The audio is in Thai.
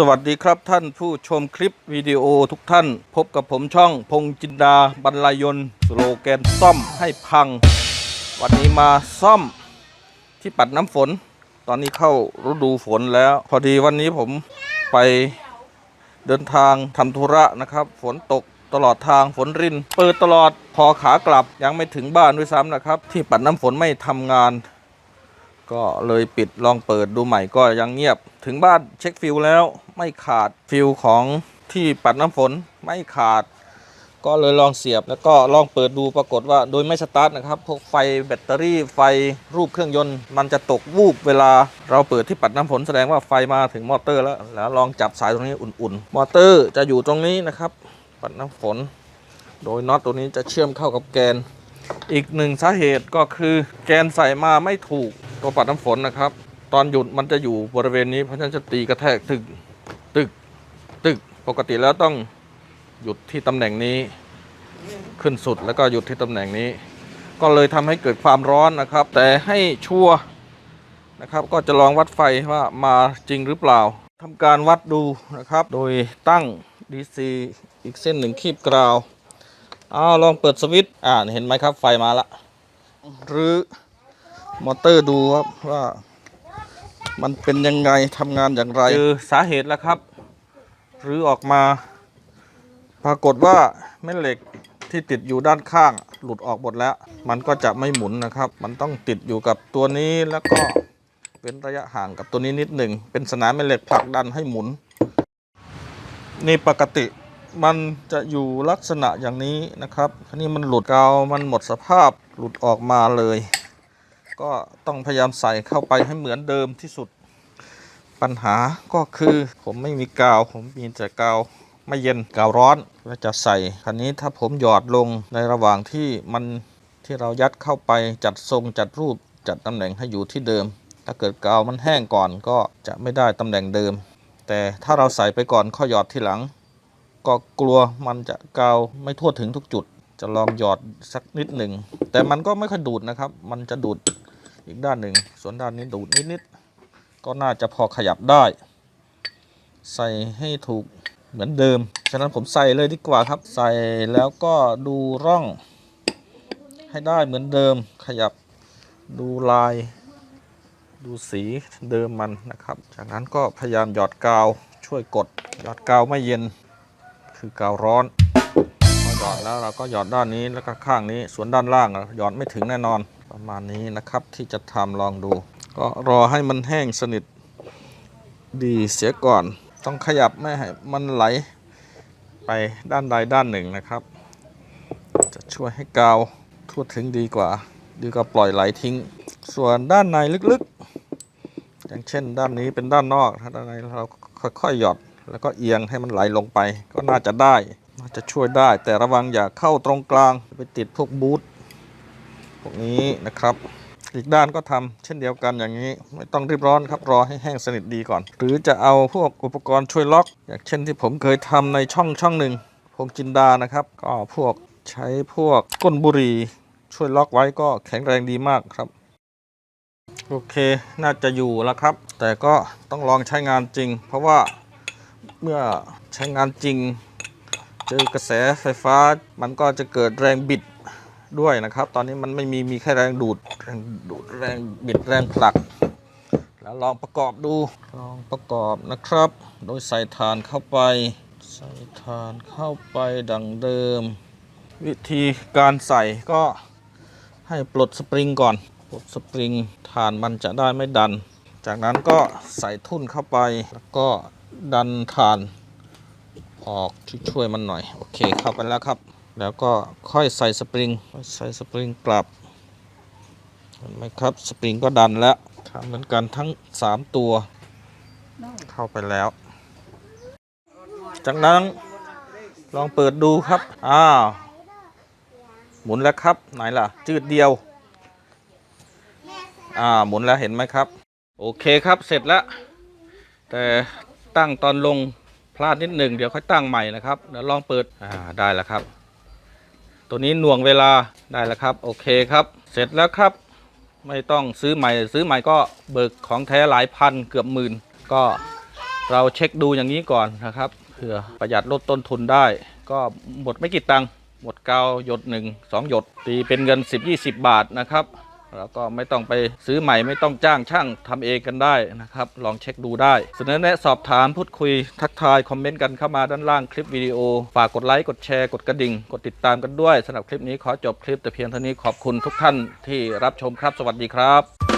สวัสดีครับท่านผู้ชมคลิปวิดีโอทุกท่าน พบกับผมช่องพงจินดาบรรลัยนสโลแกนซ่อมให้พัง วันนี้มาซ่อมที่ปัดน้ำฝน ตอนนี้เข้าฤดูฝนแล้ว พอดีวันนี้ผมไปเดินทางทำธุระนะครับ ฝนตกตลอดทางฝนริน เปิดตลอดพอขากลับยังไม่ถึงบ้านด้วยซ้ำนะครับ ที่ปัดน้ำฝนไม่ทำงาน ก็เลยปิดลองเปิดดูใหม่ก็ยังเงียบ ถึงบ้านเช็คฟิลแล้วไม่ขาดฟิลของที่ปัดน้ำฝนไม่ขาด ก็เลยลองเสียบแล้วก็ลองเปิดดูปรากฏว่าโดยไม่สตาร์ทนะครับ พวกไฟแบตเตอรี่ไฟรูปเครื่องยนต์ มันจะตกวูบเวลาเราเปิดที่ปัดน้ำฝนแสดงว่าไฟมาถึงมอเตอร์แล้ว แล้วลองจับสายตรงนี้อุ่นๆ มอเตอร์จะอยู่ตรงนี้นะครับ ปัดน้ำฝน โดยน็อตตัวนี้จะเชื่อมเข้ากับแกน อีกหนึ่งสาเหตุก็คือแกนใส่มาไม่ถูก ตัวปัดน้ำฝนนะครับ ตอนหยุดมันจะอยู่บริเวณนี้เพราะฉะนั้นจะตีกระแทกตึกตึกตึกปกติแล้วต้องหยุดที่ตำแหน่งนี้ขึ้นสุดแล้วก็หยุดที่ตำแหน่งนี้ ก็เลยทำให้เกิดความร้อนนะครับ แต่ให้ชัวร์นะครับ ก็จะลองวัดไฟว่ามาจริงหรือเปล่าทำการวัดดูนะครับ โดยตั้ง DC อีกเส้นหนึ่งคีบกราวเอาลองเปิดสวิตช์อ่าเห็นไหมครับไฟมาละหรือ มอเตอร์ดูครับว่า มันเป็นยังไงทำงานอย่างไรคือสาเหตุแล้วครับหรือออกมา ปรากฏว่าแม่เหล็กที่ติดอยู่ด้านข้างหลุดออกหมดแล้ว มันก็จะไม่หมุนนะครับ มันต้องติดอยู่กับตัวนี้แล้วก็เป็นระยะห่างกับตัวนี้นิดหนึ่ง เป็นสนามแม่เหล็กผลักดันให้หมุน นี่ปกติมันจะอยู่ลักษณะอย่างนี้นะครับคราวนี้มันหลุดเกามันหมดสภาพหลุดออกมาเลย ก็ต้องพยายามใส่เข้าไปให้เหมือนเดิมที่สุดปัญหาก็คือผมไม่มีกาว ผมมีแต่กาวไม่เย็นกาวร้อนแล้วจะใส่คราวนี้ถ้าผมหยอดลงในระหว่างที่มันที่เรายัดเข้าไปจัดทรงจัดรูปจัดตำแหน่งให้อยู่ที่เดิม ถ้าเกิดกาวมันแห้งก่อนก็จะไม่ได้ตำแหน่งเดิม แต่ถ้าเราใส่ไปก่อนข้อหยอดทีหลัง ก็กลัวมันจะกาวไม่ทั่วถึงทุกจุด จะลองหยอดสักนิดหนึ่งแต่มันก็ไม่ค่อยดูดนะครับ มันจะดูด อีกด้านหนึ่ง ส่วนด้านนี้ดูดนิดๆก็น่าจะพอขยับได้ ใส่ให้ถูกเหมือนเดิม ฉะนั้นผมใส่เลยดีกว่าครับ ใส่แล้วก็ดูร่อง ให้ได้เหมือนเดิม ขยับดูลาย ดูสีเดิมมันนะครับ จากนั้นก็พยายามหยอดกาวช่วยกด หยอดกาวไม่เย็น คือกาวร้อนพอหยอดแล้วเราก็หยอดด้านนี้แล้วก็ข้างนี้ ส่วนด้านล่างหยอดไม่ถึงแน่นอน ประมาณนี้นะครับที่จะทำลองดู ก็รอให้มันแห้งสนิทดีเสียก่อน ต้องขยับไม่ให้มันไหลไปด้านใดด้านหนึ่งนะครับ จะช่วยให้กาวทั่วถึงดีกว่า ดีกว่าปล่อยไหลทิ้ง ส่วนด้านในลึกๆ อย่างเช่นด้านนี้เป็นด้านนอกถ้าด้านในเราค่อยๆหยอดแล้วก็เอียงให้มันไหลลงไป ก็น่าจะได้น่าจะช่วยได้ แต่ระวังอย่าเข้าตรงกลางไปติดพวกบูท วกนี้นะครับ อีกด้านก็ทำเช่นเดียวกันอย่างนี้ ไม่ต้องรีบร้อนครับรอให้แห้งสนิทดีก่อน หรือจะเอาพวกอุปกรณ์ช่วยล็อก อย่างเช่นที่ผมเคยทำในช่องช่องหนึ่งพงจินดานะครับ ก็พวกใช้พวกก้นบุหรี่ช่วยล็อกไว้ก็แข็งแรงดีมากครับ โอเคน่าจะอยู่แล้วครับ แต่ก็ต้องลองใช้งานจริง เพราะว่าเมื่อใช้งานจริง เจอกระแสไฟฟ้ามันก็จะเกิดแรงบิด ด้วยนะครับ ตอนนี้มันไม่มีมีแค่แรงดูดแรงดูดแรงบิดแรงผลัก แล้วลองประกอบดูลองประกอบนะครับ โดยใส่ฐานเข้าไป ใส่ฐานเข้าไปดังเดิม วิธีการใส่ก็ให้ปลดสปริงก่อนปลดสปริงฐานมันจะได้ไม่ดัน จากนั้นก็ใส่ทุ่นเข้าไปแล้วก็ดันฐานออกช่วยมันหน่อย โอเคเข้าไปแล้วครับ แล้วก็ค่อยใส่สปริงค่อยใส่สปริงกลับเห็นไหมครับสปริงก็ดันแล้วทำเหมือนกันทั้ง 3 ตัว เข้าไปแล้ว จากนั้นลองเปิดดูครับ อ้าว หมุนแล้วครับ ไหนล่ะ จืดเดียว อ่า หมุนแล้วเห็นไหมครับ โอเคครับเสร็จแล้ว แต่ตั้งตอนลงพลาดนิดหนึ่ง เดี๋ยวค่อยตั้งใหม่นะครับ เดี๋ยวลองเปิด อ่า ได้แล้วครับ ตัวนี้หน่วงเวลาได้แล้วครับ โอเคครับ เสร็จแล้วครับ ไม่ต้องซื้อใหม่ ซื้อใหม่ก็เบิกของแท้หลายพันเกือบหมื่น ก็เราเช็คดูอย่างนี้ก่อนนะครับเพื่อประหยัดลดต้นทุนได้ ก็หมดไม่กี่ตังค์หมดกาวหยดหนึ่งสองหยดตีเป็นเงิน 10-20 บาทนะครับ แล้วก็ไม่ต้องไปซื้อใหม่ไม่ต้องจ้างช่างทำเองกันได้นะครับ ลองเช็คดูได้ เสนอแนะสอบถามพูดคุย ทักทายคอมเมนต์กันเข้ามาด้านล่างคลิปวิดีโอ ฝากกดไลค์กดแชร์กดกระดิ่ง กดติดตามกันด้วยสำหรับคลิปนี้ขอจบคลิปแต่เพียงเท่านี้ขอบคุณทุกท่านที่รับชมครับ สวัสดีครับ